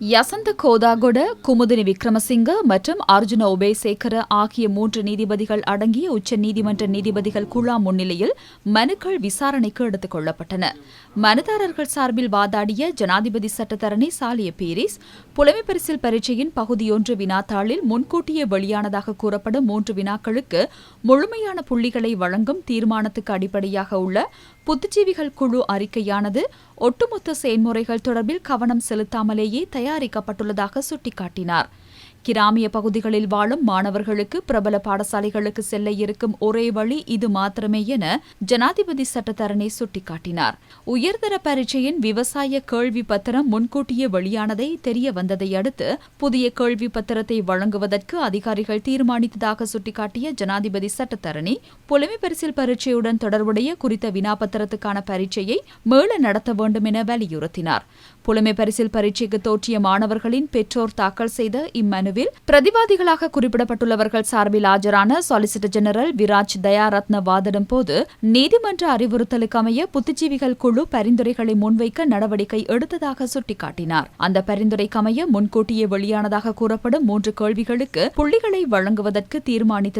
யசந்த கோதாகொட குமுதினி விக்ரமசிங்க மற்றும் அர்ஜுன உபேசேகர ஆகிய மூன்று நீதிபதிகள் அடங்கிய உச்ச நீதிமன்ற நீதிபதிகள் குழா முன்னிலையில் மனுக்கள் விசாரணைக்கு எடுத்துக் கொள்ளப்பட்டன. மனுதாரர்கள் சார்பில் வாதாடிய ஜனாதிபதி சட்டத்தரணி சாலிய பீரிஸ் புலமை பரிசில் பரீட்சையின் பகுதியொன்று வினாத்தாளில் முன்கூட்டியே வெளியானதாக கூறப்படும் மூன்று வினாக்களுக்கு முழுமையான புள்ளிகளை வழங்கும் தீர்மானத்துக்கு அடிப்படையாக உள்ள புத்திஜீவிகள் குழு அறிக்கையானது ஒட்டுமொத்த செயல்முறைகள் தொடர்பில் கவனம் செலுத்தாமலேயே தயாரிக்கப்பட்டுள்ளதாக சுட்டிக்காட்டினார். கிராமிய பகுதிகளில் வாழும் மாணவர்களுக்கு பிரபல பாடசாலைகளுக்கு செல்ல இருக்கும் ஒரே வழி இது மாத்திரமே என ஜனாதிபதி சட்டத்தரணி சுட்டிக்காட்டினார். உயர்தர பரீட்சையின் விவசாய கேள்வி பத்திரம் முன்கூட்டியே வெளியானதை தெரிய வந்ததை அடுத்து புதிய கேள்வி பத்திரத்தை வழங்குவதற்கு அதிகாரிகள் தீர்மானித்ததாக சுட்டிக்காட்டிய ஜனாதிபதி சட்டத்தரணி புலமை பரிசில் பரீட்சையுடன் தொடர்புடைய குறித்த வினாபத்திரத்துக்கான பரீட்சையை மேல நடத்த வேண்டும் என வலியுறுத்தினார். புலமை பரிசில் பரீட்சைக்கு தோற்றிய மாணவர்களின் பெற்றோர் தாக்கல் செய்த இம்மனுவில் பிரதிவாதிகளாக குறிப்பிடப்பட்டுள்ளவர்கள் சார்பில் ஆஜரான சாலிசிட்டர் ஜெனரல் விராஜ் தயாரத்ன வாதிடும் போது நீதிமன்ற அறிவுறுத்தலுக்கு அமைய புத்திஜீவிகள் குழு பரிந்துரைகளை முன்வைக்க நடவடிக்கை எடுத்ததாக சுட்டிக்காட்டினார். அந்த பரிந்துரைக்கமைய முன்கூட்டியே வெளியானதாக கூறப்படும் மூன்று கேள்விகளுக்கு புள்ளிகளை வழங்குவதற்கு தீர்மானித்தது